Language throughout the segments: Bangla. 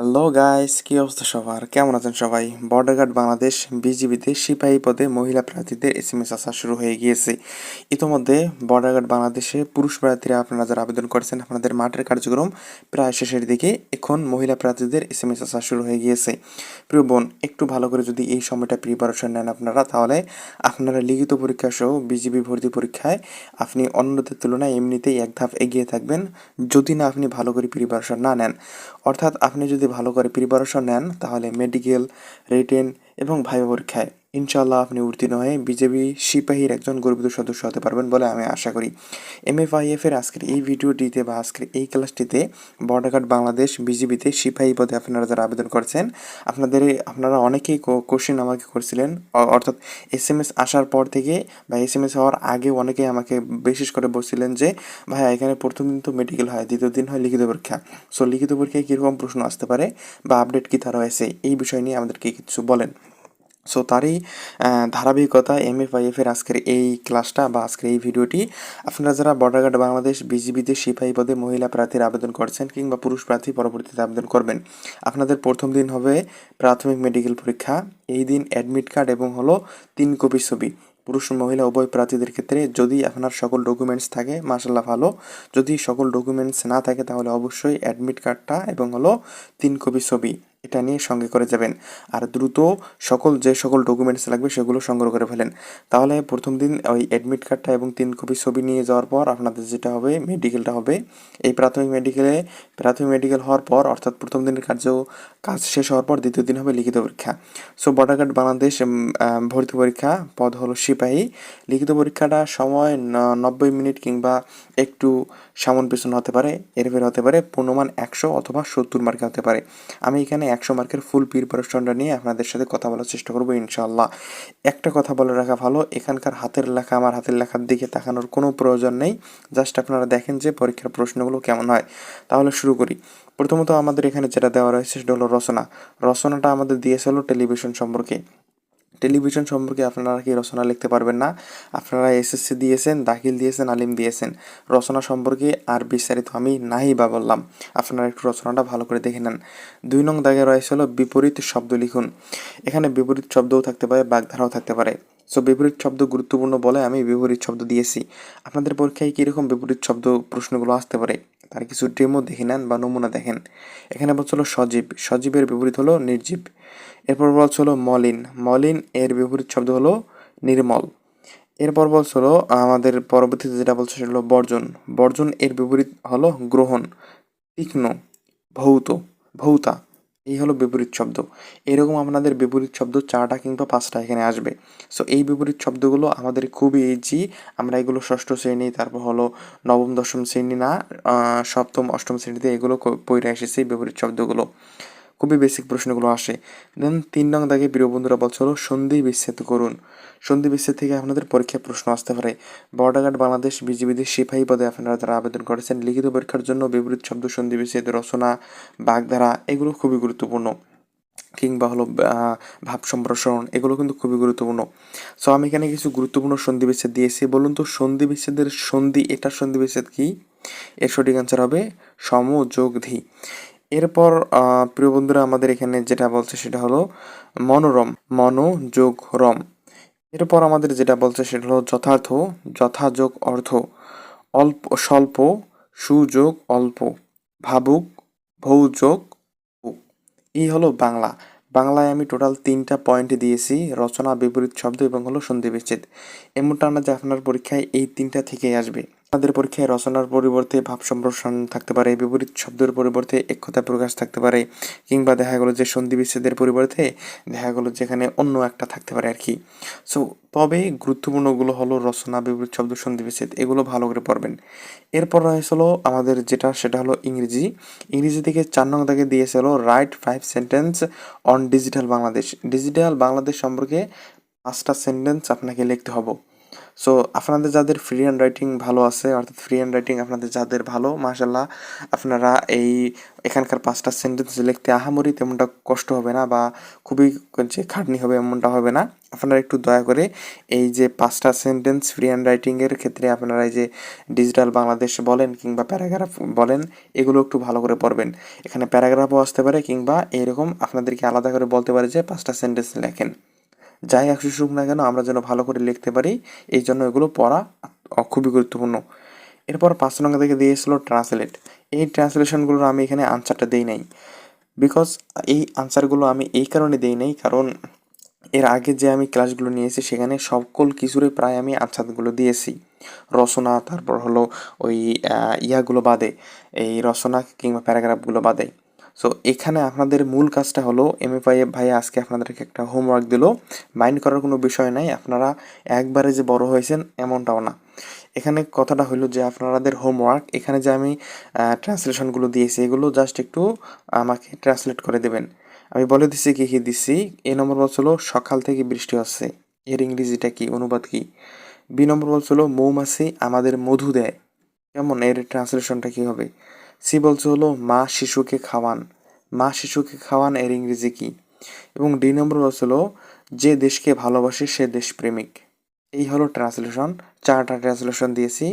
হ্যালো গাইস কি অবস্থা সবার? কেমন আছেন সবাই? বর্ডার গার্ড বাংলাদেশ বিজিবিতে সিপাহী পদে মহিলা প্রার্থীদের এস এম এস আসা শুরু হয়ে গিয়েছে। ইতোমধ্যে বর্ডার গার্ড বাংলাদেশে পুরুষ প্রার্থীরা আপনারা যারা আবেদন করেছেন, আপনাদের মাঠের কার্যক্রম প্রায় শেষের দিকে এখন মহিলা প্রার্থীদের এস এম এস আসা শুরু হয়ে গিয়েছে। প্রিয় বোন, একটু ভালো করে যদি এই সময়টা প্রিপারেশন নেন আপনারা, তাহলে আপনারা লিখিত পরীক্ষা সহ বিজিবি ভর্তি পরীক্ষায় আপনি অন্যদের তুলনায় এমনিতেই এক ধাপ এগিয়ে থাকবেন। যদি না আপনি ভালো করে প্রিপারেশন না নেন, অর্থাৎ আপনি যদি ভালো করে প্রিপারেশন নেন তাহলে মেডিকেল রিটেন এবং ভাইবা পরীক্ষায়। ইনশাল্লাহ আপনি উত্তীর্ণ হয়ে বিজেপি সিপাহীর একজন গর্বিত সদস্য হতে পারবেন বলে আমি আশা করি। এম এফ আই আজকের এই ভিডিওটিতে বা আজকের এই ক্লাসটিতে বর্ডার গার্ড বাংলাদেশ বিজিবিতে সিপাহী পদে আপনারা যারা আবেদন করছেন, আপনাদের, আপনারা অনেকেই কোশ্চেন আমাকে করছিলেন অর্থাৎ এস এম এস আসার পর থেকে বা এস এম এস হওয়ার আগে অনেকেই আমাকে বিশেষ করে বলছিলেন যে, ভাইয়া, এখানে প্রথম দিন তো মেডিকেল হয়, দ্বিতীয় দিন হয় লিখিত পরীক্ষা। সো লিখিত পরীক্ষায় কীরকম প্রশ্ন আসতে পারে বা আপডেট কী তারা হয়েছে, এই বিষয় নিয়ে আমাদেরকে কিছু বলেন। সো তারই ধারাবাহিকতা এম এফ আই এফ এর আজকের এই ক্লাসটা বা আজকের এই ভিডিওটি আপনারা যারা বর্ডার গার্ড বাংলাদেশ বিজিবিতে সিপাহী পদে মহিলা প্রার্থীর আবেদন করছেন কিংবা পুরুষ প্রার্থী পরবর্তীতে আবেদন করবেন, আপনাদের প্রথম দিন হবে প্রাথমিক মেডিকেল পরীক্ষা। এই দিন অ্যাডমিট কার্ড এবং হলো তিন কপি ছবি। পুরুষ মহিলা উভয় প্রার্থীদের ক্ষেত্রে যদি আপনার সকল ডকুমেন্টস থাকে মাসাল্লাহ ভালো। যদি সকল ডকুমেন্টস না থাকে, তাহলে অবশ্যই অ্যাডমিট কার্ডটা এবং হলো তিন কপি ছবি। এটা নিয়ে সঙ্গে করে যাবেন। আর দ্রুত সকল যে সকল ডকুমেন্টস লাগবে সেগুলো সংগ্রহ করে ফেলেন। তাহলে প্রথম দিন ওই অ্যাডমিট কার্ডটা এবং তিন কপি ছবি নিয়ে যাওয়ার পর আপনাদের যেটা হবে মেডিকেলটা হবে। এই প্রাথমিক মেডিকেলে প্রাথমিক মেডিকেল হওয়ার পর অর্থাৎ প্রথম দিনের কার্য, কাজ শেষ হওয়ার পর দ্বিতীয় দিন হবে লিখিত পরীক্ষা। সো বর্ডার গার্ড বাংলাদেশ ভর্তি পরীক্ষা পদ হলো সিপাহী। লিখিত পরীক্ষাটা সময় নব্বই মিনিট কিংবা একটু সামন পেছন হতে পারে, এর ফের হতে পারে, পূর্ণমান একশো অথবা সত্তর মার্কে হতে পারে। আমি এখানে একশো মার্কের ফুল প্রিপারেশনটা নিয়ে আপনাদের সাথে কথা বলার চেষ্টা করব ইনশাল্লাহ একটা কথা বলে রাখা ভালো, এখানকার হাতের লেখা, আমার হাতের লেখার দিকে তাকানোর কোনো প্রয়োজন নেই। জাস্ট আপনারা দেখেন যে পরীক্ষার প্রশ্নগুলো কেমন হয়। তাহলে শুরু করি। প্রথমত আমাদের এখানে যেটা দেওয়া রয়েছে সেটা হলো রচনা। রচনাটা আমাদের দিয়েছে হলো টেলিভিশন সম্পর্কে। টেলিভিশন সম্পর্কে আপনারা কি রচনা লিখতে পারবেন না? আপনারা এসএসসি দিয়েছেন, দাখিল দিয়েছেন, আলিম দিয়েছেন। রচনা সম্পর্কে আর বিস্তারিত আমি নাই বা বললাম। আপনারা একটু রচনাটা ভালো করে দেখে নেন। দুই নং দাগে রয়েছে হলো বিপরীত শব্দ লিখুন। এখানে বিপরীত শব্দও থাকতে পারে, বাগধারাও থাকতে পারে। সো বিপরীত শব্দ গুরুত্বপূর্ণ বলে আমি বিপরীত শব্দ দিয়েছি। আপনাদের পরীক্ষায় কীরকম বিপরীত শব্দ প্রশ্নগুলো আসতে পারে? তার কিছু ডেমো দেখে নেন বা নমুনা দেখেন। এখানে বলছে হলো সজীব। সজীবের বিপরীত হলো নির্জীব। এরপর বলছে হলো মলিন। মলিন এর বিপরীত শব্দ হলো নির্মল। এরপর বলছে হলো আমাদের পরবর্তীতে যেটা বলছে সেটা হলো বর্জন। বর্জন এর বিপরীত হলো গ্রহণ। তীক্ষ্ণ। ভৌত। ভৌতা। এই হলো বিপরীত শব্দ। এরকম আপনাদের বিপরীত শব্দ চারটা কিংবা পাঁচটা এখানে আসবে। সো এই বিপরীত শব্দগুলো আমাদের খুবই ইজি আমরা এগুলো ষষ্ঠ শ্রেণি, তারপর হলো নবম, দশম শ্রেণি না সপ্তম, অষ্টম শ্রেণীতে এগুলো পড়ে এই বিপরীত শব্দগুলো। খুবই বেসিক প্রশ্নগুলো আসে। দেন তিন নং দাগে প্রিয় বন্ধুরা বলছে হলো, সন্ধি বিচ্ছেদ করুন। সন্ধি বিচ্ছেদ থেকে আপনাদের পরীক্ষায় প্রশ্ন আসতে পারে। গার্ড বাংলাদেশ বিজিবিদের সিপাহী পদে আপনারা যারা আবেদন করেছেন, লিখিত পরীক্ষার জন্য বিপরীত শব্দ সন্ধি বিচ্ছেদ, রচনা, বাগধারা, এগুলো খুবই গুরুত্বপূর্ণ। কিংবা হলো ভাব সম্প্রসারণ, এগুলো কিন্তু খুবই গুরুত্বপূর্ণ। সো আমি এখানে কিছু গুরুত্বপূর্ণ সন্ধি বিচ্ছেদ দিয়েছি। বলুন তো, সন্ধি বিচ্ছেদের সন্ধি, এটার সন্ধি বিচ্ছেদ কি? এর সঠিক অ্যান্সার হবে সম যোগ ধি। এরপর প্রিয় বন্ধুরা, আমাদের এখানে যেটা বলছে সেটা হলো মনোরম মন যোগ রম এরপর আমাদের যেটা বলছে সেটা হলো যথার্থ, যথাযোগ অর্থ। অল্প, স্বল্প, সুযোগ, অল্প। ভাবুক, ভৌযোগ। এই হলো বাংলা। বাংলায় আমি টোটাল তিনটা পয়েন্ট দিয়েছি, রচনা, বিপরীত শব্দ এবং হলো সন্ধি বিচ্ছেদ। এমনটা না যে আপনার পরীক্ষায় এই তিনটা থেকেই আসবে। আপনাদের পরীক্ষায় রচনার পরিবর্তে ভাব সম্প্রসারণ থাকতে পারে, বিপরীত শব্দের পরিবর্তে একতা প্রকাশ থাকতে পারে, কিংবা দেখা গেলো যে সন্ধি বিচ্ছেদের পরিবর্তে দেখা গেলো যেখানে অন্য একটা থাকতে পারে আর কি সো তবে গুরুত্বপূর্ণগুলো হলো রচনা, বিপরীত শব্দ, সন্ধি বিচ্ছেদ, এগুলো ভালো করে পড়বেন। এরপর রয়েছে হলো আমাদের যেটা, সেটা হলো ইংরেজি। ইংরেজি থেকে চার নং দাগে দিয়েছে হলো write five sentence on digital Bangladesh. Digital Bangladesh সম্পর্কে পাঁচটা সেন্টেন্স আপনাকে লিখতে হবে। সো আপনাদের যাদের ফ্রি হ্যান্ড রাইটিং ভালো আছে, অর্থাৎ ফ্রি হ্যান্ড রাইটিং আপনাদের যাদের ভালো মাশাল্লাহ আপনারা এই এখানকার পাঁচটা সেন্টেন্স লিখতে আহামরি তেমনটা কষ্ট হবে না বা খুবই যে খাটনি হবে এমনটা হবে না। আপনারা একটু দয়া করে এই যে পাঁচটা সেন্টেন্স ফ্রি হ্যান্ড রাইটিংয়ের ক্ষেত্রে আপনারা এই যে ডিজিটাল বাংলাদেশ বলেন কিংবা প্যারাগ্রাফ বলেন, এগুলো একটু ভালো করে পড়বেন। এখানে প্যারাগ্রাফও আসতে পারে কিংবা এরকম আপনাদেরকে আলাদা করে বলতে পারে যে পাঁচটা সেন্টেন্স লেখেন। যাই আসুক না কেন, আমরা যেন ভালো করে লিখতে পারি, এই জন্য এগুলো পড়া খুবই গুরুত্বপূর্ণ। এরপর পাঁচ নম্বর থেকে দিয়েছিল ট্রান্সলেট এই ট্রান্সলেশনগুলোর আমি এখানে আনসারটা দিই নাই। বিকজ এই আনসারগুলো আমি এই কারণে দিই নাই, কারণ এর আগে যে আমি ক্লাসগুলো নিয়েছি, সেখানে সকল কিছুরই প্রায় আমি আনসারগুলো দিয়েছি। রচনা, তারপর হলো ওই ইয়াগুলো বাদে, এই রচনা কিংবা প্যারাগ্রাফগুলো বাদে। সো এখানে আপনাদের মূল কাজটা হলো, এম এফ আজকে আপনাদেরকে একটা হোমওয়ার্ক দিল। মাইন্ড করার কোনো বিষয় নাই, আপনারা একবারে যে বড় হয়েছেন এমনটাও না। এখানে কথাটা হলো যে আপনাদের হোমওয়ার্ক এখানে যে আমি ট্রান্সলেশনগুলো দিয়েছি, এগুলো জাস্ট একটু আমাকে ট্রান্সলেট করে দেবেন। আমি বলে দিচ্ছি কী কী দিচ্ছি এ নম্বর বলছিল সকাল থেকে বৃষ্টি হচ্ছে। এর ইংরেজিটা কি? অনুবাদ কি? বি নম্বর বলছিল মৌমাছি আমাদের মধু দেয়। কেমন? এর ট্রান্সলেশনটা কী হবে? সি বলছে হলো, মা শিশুকে খাওয়ান। মা শিশুকে খাওয়ান এর ইংরেজি কি? এবং ডি নম্বর হলো, যে দেশকে ভালোবাসে সে দেশপ্রেমিক। এই হলো ট্রান্সলেশন, চারটা ট্রান্সলেশন দিয়েছি।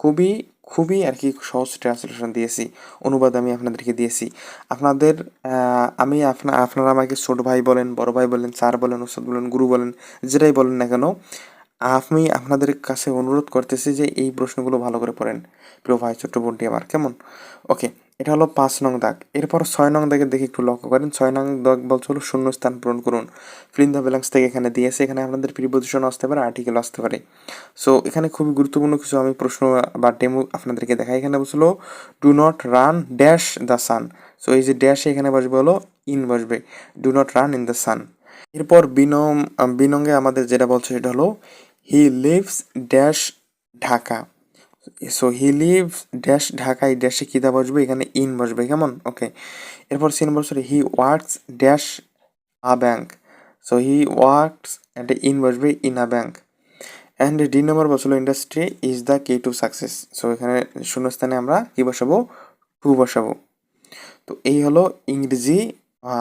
খুবই খুবই আর কি সহজ ট্রান্সলেশন দিয়েছি, অনুবাদ আমি আপনাদেরকে দিয়েছি। আপনাদের আমি আপনা, আপনারা আমাকে ছোট ভাই বলেন, বড় ভাই বলেন, স্যার বলেন, ওস্তাদ বলেন, গুরু বলেন, যেটাই বলেন না কেন আমি আপনাদের কাছে অনুরোধ করতেছি যে এই প্রশ্নগুলো ভালো করে পড়েন। প্রিয় ভাই, ছোট্ট বোনটি আমার, কেমন? ওকে, এটা হলো পাঁচ নং দাগ। এরপর ছয় নং দাগের দেখে একটু লক্ষ্য করেন। ছয় নং দাগ বলছে হলো শূন্য স্থান পূরণ করুন। ফিলিং দ্য ব্যালেন্স থেকে এখানে দিয়েছে। এখানে আপনাদের প্রিপোজিশন আসতে পারে আর্টিকেল আসতে পারে। সো এখানে খুবই গুরুত্বপূর্ণ কিছু আমি প্রশ্ন বা ডেমো আপনাদেরকে দেখাই। এখানে বলছিল do not run dash the sun so এই যে ড্যাশে এখানে বসবে হলো ইন বসবে। Do not run in the sun এরপর বিনম, বিনঙ্গে আমাদের যেটা বলছে সেটা হলো he lives dash Dhaka so he lives dash Dhaka এই ড্যাশে কী বসবে? এখানে ইন বসবে, কেমন? ওকে এরপর সিন বছর he works dash a bank so he works একটা ইন বসবে in a bank and the number বসল industry is the key to success so এখানে শূন্যস্থানে আমরা কী বসাবো? টু বসাবো। তো এই হলো ইংরেজি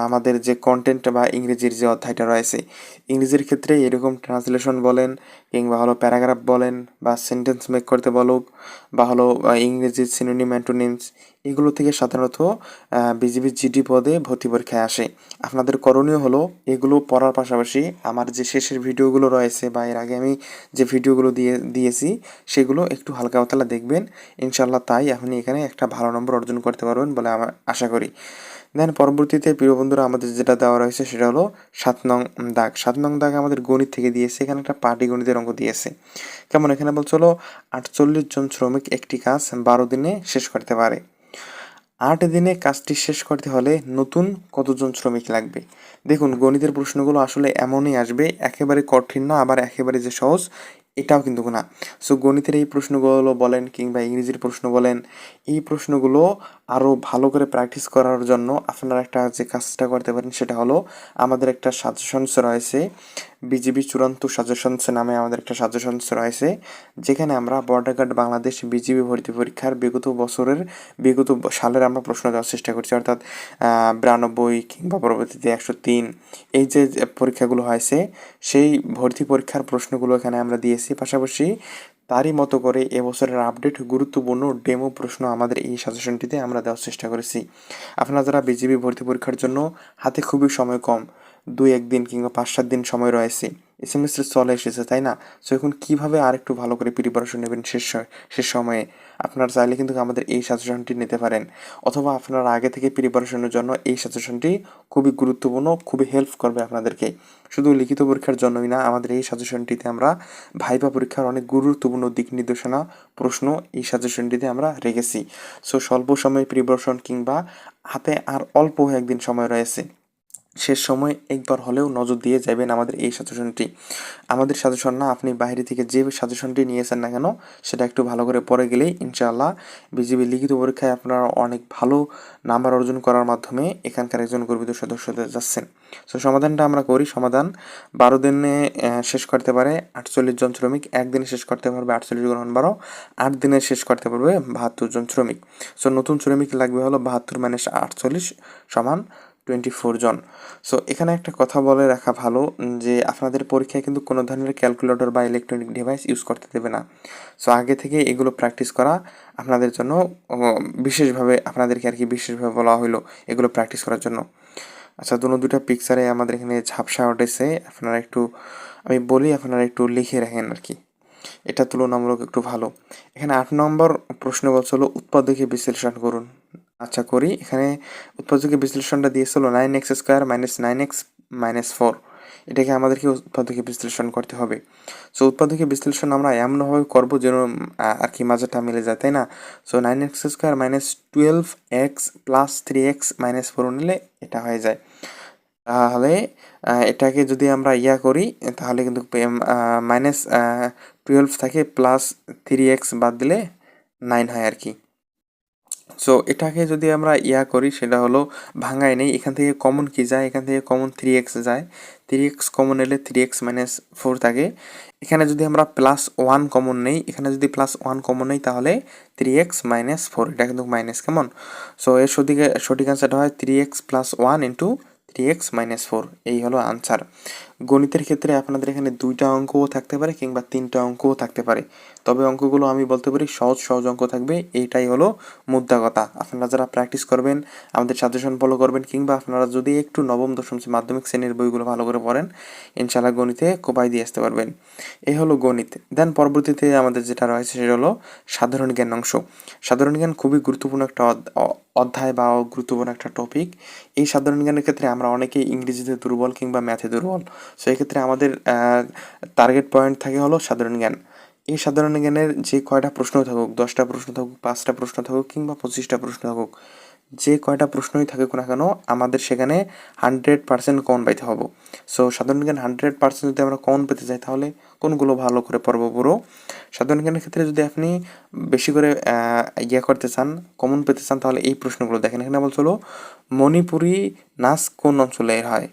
আমাদের যে কন্টেন্ট বা ইংরেজির যে অধ্যায়টা রয়েছে, ইংরেজির ক্ষেত্রে এরকম ট্রান্সলেশন বলেন কিংবা হলো প্যারাগ্রাফ বলেন বা সেন্টেন্স মেক করতে বলুক বা হলো ইংরেজির সিনোনিম অ্যান্টোনিমস এগুলো থেকে সাধারণত বিজিবি জিডি পদে ভর্তি পরীক্ষায় আসে। আপনাদের করণীয় হলো এগুলো পড়ার পাশাপাশি আমার যে শেষের ভিডিওগুলো রয়েছে বা এর আগে আমি যে ভিডিওগুলো দিয়ে, দিয়েছি, সেগুলো একটু হালকা পাতলা দেখবেন। ইনশাল্লাহ তাই আপনি এখানে একটা ভালো নম্বর অর্জন করতে পারবেন বলে আমার আশা করি। দেন পরবর্তীতে প্রিয় বন্ধুরা, আমাদের যেটা দেওয়া রয়েছে সেটা হলো সাত নং দাগ। সাত নং দাগ আমাদের গণিত থেকে দিয়েছে, এখানে একটা পাটি গণিতের অঙ্ক দিয়েছে। কেমন? এখানে বলছে হলো আটচল্লিশ জন শ্রমিক একটি কাজ বারো দিনে শেষ করতে পারে। আট দিনে কাজটি শেষ করতে হলে নতুন কতজন শ্রমিক লাগবে? দেখুন, গণিতের প্রশ্নগুলো আসলে এমনই আসবে, একেবারে কঠিন না, আবার একেবারে যে সহজ। এটাও কিন্তু না সো গণিতের এই প্রশ্নগুলো বলেন কিংবা ইংরেজির প্রশ্ন বলেন, এই প্রশ্নগুলো আরও ভালো করে প্র্যাকটিস করার জন্য আপনারা একটা যে কাজটা করতে পারেন সেটা হলো, আমাদের একটা সাজেশনস রয়েছে। বিজিবি চূড়ান্ত সাজেশনস নামে আমাদের একটা সাজেশনস রয়েছে, যেখানে আমরা বর্ডার গার্ড বাংলাদেশ বিজিবি ভর্তি পরীক্ষার বিগত বছরের, বিগত সালের আমরা প্রশ্ন দেওয়ার চেষ্টা করছি। অর্থাৎ বিরানব্বই কিংবা পরবর্তীতে একশো তিন এই যে পরীক্ষাগুলো হয়েছে, সেই ভর্তি পরীক্ষার প্রশ্নগুলো এখানে আমরা দিয়েছি। পাশাপাশি তারই মতো করে এবছরের আপডেট গুরুত্বপূর্ণ ডেমো প্রশ্ন আমাদের এই সাজেশনটিতে আমরা দেওয়ার চেষ্টা করেছি। আপনারা যারা বিজিবি ভর্তি পরীক্ষার জন্য হাতে খুবই সময় কম দুই একদিন কিংবা পাঁচ, সাত দিন সময় রয়েছে। সেমিস্টার চলে এসেছে, তাই না? সো এখন কীভাবে আর একটু ভালো করে প্রিপারেশন নেবেন শেষ শেষ সময়ে? আপনারা চাইলে কিন্তু আমাদের এই সাজেশনটি নিতে পারেন। অথবা আপনারা আগে থেকে প্রিপারেশনের জন্য এই সাজেশনটি খুবই গুরুত্বপূর্ণ, খুবই হেল্প করবে আপনাদেরকে। শুধু লিখিত পরীক্ষার জন্যই না, আমাদের এই সাজেশনটিতে আমরা ভাইবা পরীক্ষার অনেক গুরুত্বপূর্ণ দিক নির্দেশনা, প্রশ্ন এই সাজেশনটিতে আমরা রেখেছি। সো স্বল্প সময়ে প্রিপারেশন কিংবা হাতে আর অল্প একদিন সময় রয়েছে। শেষ সময় একবার হলেও নজর দিয়ে যাবেন আমাদের এই সাজেশনটি আমাদের সাজেশন না, আপনি বাইরে থেকে যে সাজেশনটি নিয়েছেন না কেন, সেটা একটু ভালো করে পড়ে গেলেই ইনশাআল্লাহ বিজিবি লিখিত পরীক্ষায় আপনারা অনেক ভালো নাম্বার অর্জন করার মাধ্যমে এখানকার একজন গর্বিত সদস্য যাচ্ছেন। সো সমাধানটা আমরা করি, সমাধান বারো দিনে শেষ করতে পারে আটচল্লিশ জন শ্রমিক একদিনে শেষ করতে পারবে আটচল্লিশ গ্রহণ বারো, আট দিনে শেষ করতে পারবে বাহাত্তর জন শ্রমিক। সো নতুন শ্রমিক লাগবে হলো বাহাত্তর মাইনাস আটচল্লিশ সমান টোয়েন্টি ফোর জন। সো এখানে একটা কথা বলে রাখা ভালো যে, আপনাদের পরীক্ষায় কিন্তু কোনো ধরনের ক্যালকুলেটর বা ইলেকট্রনিক ডিভাইস ইউজ করতে দেবে না। সো আগে থেকে এগুলো প্র্যাকটিস করা আপনাদের জন্য বিশেষভাবে আপনাদেরকে আর কি বিশেষভাবে বলা হলো এগুলো প্র্যাকটিস করার জন্য। আচ্ছা দুটো দুটো পিকচারে আমাদের এখানে ঝাপসা উঠেছে। আপনারা একটু, আমি বলি আপনারা একটু লিখে রাখেন আর কি। এটা তুলনামূলক একটু ভালো। এখানে আট নম্বর প্রশ্ন বলছিল উৎপাদকে বিশ্লেষণ করুন। আচ্ছা করি। এখানে উৎপাদকে বিশ্লেষণটা দিয়েছিল nine x square minus nine x minus four এটাকে আমাদেরকে উৎপাদকে বিশ্লেষণ করতে হবে। সো উৎপাদকে বিশ্লেষণ আমরা এমনভাবে করব যেন আর কি মাঝেটা মিলে যায়, তাই না? So nine x square minus twelve x plus three x minus four নিলে এটা হয়ে যায়। তাহলে এটাকে যদি আমরা ইয়া করি, তাহলে কিন্তু মাইনাস টুয়েলভ থাকে প্লাস থ্রি এক্স বাদ দিলে নাইন হয় আর কি। সো এটাকে যদি আমরা ইয়া করি, সেটা হলো ভাঙায় নেই। এখান থেকে কমন কি যায়? এখান থেকে কমন থ্রি এক্স যায়। থ্রি এক্স কমন এলে থ্রি এক্স মাইনাস ফোর থাকে। এখানে যদি আমরা প্লাস ওয়ান কমন নেই, এখানে যদি প্লাস ওয়ান কমন নেই, তাহলে থ্রি এক্স মাইনাস ফোর এটা কিন্তু মাইনাস কেমন? সো এর সঠিক সঠিক অ্যান্সারটা হয় three x plus one into x minus four এই হলো আনসার গণিতের ক্ষেত্রে আপনাদের এখানে দুইটা অঙ্কও থাকতে পারে কিংবা তিনটা অঙ্কও থাকতে পারে। তবে অঙ্কগুলো আমি বলতে পারি সহজ সহজ অঙ্ক থাকবে এইটাই হলো মুদ্রা কথা আপনারা যারা প্র্যাকটিস করবেন, আমাদের সাজেশন ফলো করবেন, কিংবা আপনারা যদি একটু নবম, দশম মাধ্যমিক শ্রেণির বইগুলো ভালো করে পড়েন ইনশাল্লাহ গণিতে কোপাই দিয়ে আসতে পারবেন। এই হলো গণিত। দেন পরবর্তীতে আমাদের যেটা রয়েছে সেটা হলো সাধারণ জ্ঞান অংশ সাধারণ জ্ঞান খুবই গুরুত্বপূর্ণ একটা অধ্যায় বা গুরুত্বপূর্ণ একটা টপিক এই সাধারণ জ্ঞানের ক্ষেত্রে আমরা অনেকেই ইংরেজিতে দুর্বল কিংবা ম্যাথে দুর্বল। সো এক্ষেত্রে আমাদের টার্গেট পয়েন্ট থাকে হলো সাধারণ জ্ঞান। এই সাধারণ জ্ঞানের যে কয়টা প্রশ্ন থাকুক, দশটা প্রশ্ন থাকুক, পাঁচটা প্রশ্ন থাকুক কিংবা পঁচিশটা প্রশ্ন থাকুক যে কয়টা প্রশ্নই থাকুক না কেন, আমাদের সেখানে হান্ড্রেড পার্সেন্ট কমন পাইতে হবে। সো সাধারণ জ্ঞান হান্ড্রেড পার্সেন্ট যদি আমরা কমন পেতে চাই, তাহলে কোনগুলো ভালো করে পড়ব পুরো। সাধারণ জ্ঞানের ক্ষেত্রে যদি আপনি বেশি করে ইয়ে করতে চান কমন পেতে চান, তাহলে এই প্রশ্নগুলো দেখেন। এখানে বলছিল মণিপুরি নাচ কোন অঞ্চলে হয়?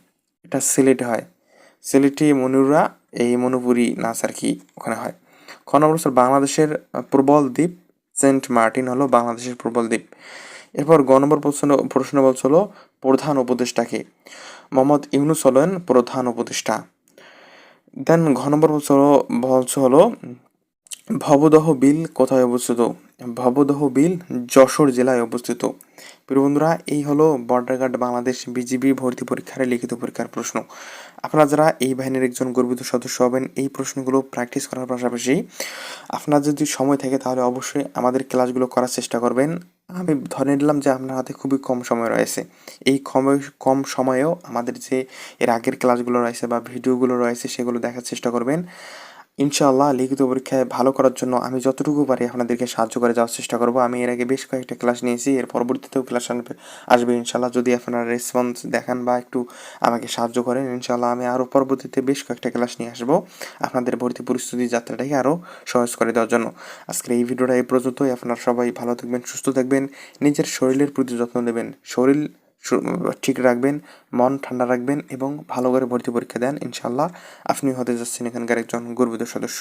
এটা সিলেটে হয়। সিলেটি মনুরা এই মণিপুরি নাচ আর কি ওখানে হয়। খ নম্বর বাংলাদেশের প্রবল দ্বীপ সেন্ট মার্টিন হলো বাংলাদেশের প্রবল দ্বীপ। এরপর গ নম্বর প্রশ্ন প্রশ্ন বলছিল প্রধান উপদেষ্টাকে মোহাম্মদ ইউনুস হলেন প্রধান উপদেষ্টা। দেন ঘ নম্বর বলছে হলো ভবদহ বিল কোথায় অবস্থিত? ভবদহ বিল যশোর জেলায় অবস্থিত। প্রিয় বন্ধুরা, এই হলো বর্ডার গার্ড বাংলাদেশ বিজিবি ভর্তি পরীক্ষার লিখিত পরীক্ষার প্রশ্ন। আপনারা যারা এই বাহিনীর একজন গর্বিত সদস্য হবেন, এই প্রশ্নগুলো প্র্যাকটিস করার পাশাপাশি আপনার যদি সময় থাকে, তাহলে অবশ্যই আমাদের ক্লাসগুলো করার চেষ্টা করবেন। আমি ধরে নিলাম যে আপনার হাতে খুবই কম সময় রয়েছে। এই কম কম সময়েও আমাদের যে এর আগের ক্লাসগুলো রয়েছে বা ভিডিওগুলো রয়েছে, সেগুলো দেখার চেষ্টা করবেন। ইনশাআল্লাহ লিখিত পরীক্ষায় ভালো করার জন্য আমি যতটুকু পারি আপনাদেরকে সাহায্য করে যাওয়ার চেষ্টা করব। আমি এর আগে বেশ কয়েকটা ক্লাস নিয়েছি, এর পরবর্তীতেও ক্লাস আসবে আসবে ইনশাআল্লাহ। যদি আপনারা রেসপন্স দেখান বা একটু আমাকে সাহায্য করেন, ইনশাআল্লাহ আমি আরও পরবর্তীতে বেশ কয়েকটা ক্লাস নিয়ে আসব আপনাদের ভর্তি পরিস্থিতি যাত্রাটাকে আরও সহজ করে দেওয়ার জন্য। আজকের এই ভিডিওটা এই পর্যন্তই। আপনারা সবাই ভালো থাকবেন, সুস্থ থাকবেন। নিজের শরীরের প্রতি যত্ন নেবেন। শরীর ঠিক রাখবেন, মন ঠান্ডা রাখবেন এবং ভালো করে ভর্তি পরীক্ষা দেন ইনশাল্লাহ আপনি হতে যাচ্ছেন এখানকার একজন গর্বিত সদস্য।